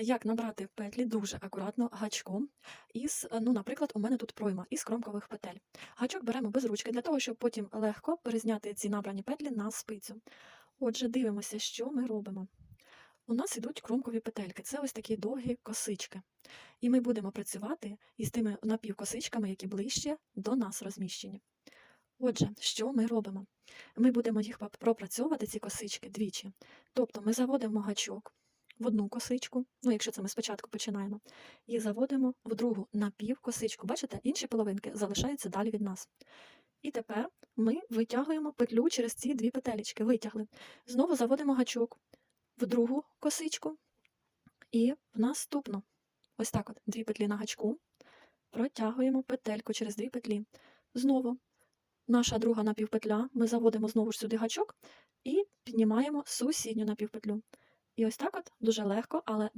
Як набрати петлі дуже акуратно гачком із, е, ну, наприклад, у мене тут пройма із кромкових петель. Гачок беремо без ручки для того, щоб потім легко перезняти ці набрані петлі на спицю. Отже, дивимося, що ми робимо. У нас ідуть кромкові петельки, це ось такі довгі косички. І ми будемо працювати із тими напівкосичками, які ближче до нас розміщені. Отже, що ми робимо? Ми будемо їх пропрацьовувати, ці косички, двічі. Тобто ми заводимо гачок в одну косичку, ну якщо це ми спочатку починаємо, і заводимо в другу напівкосичку. Бачите, інші половинки залишаються далі від нас. І тепер ми витягуємо петлю через ці дві петелечки. Витягли. Знову заводимо гачок в другу косичку і в наступну. Ось так от, дві петлі на гачку. Протягуємо петельку через дві петлі. Знову наша друга напівпетля, ми заводимо знову ж сюди гачок і піднімаємо сусідню напівпетлю. І ось так от дуже легко, але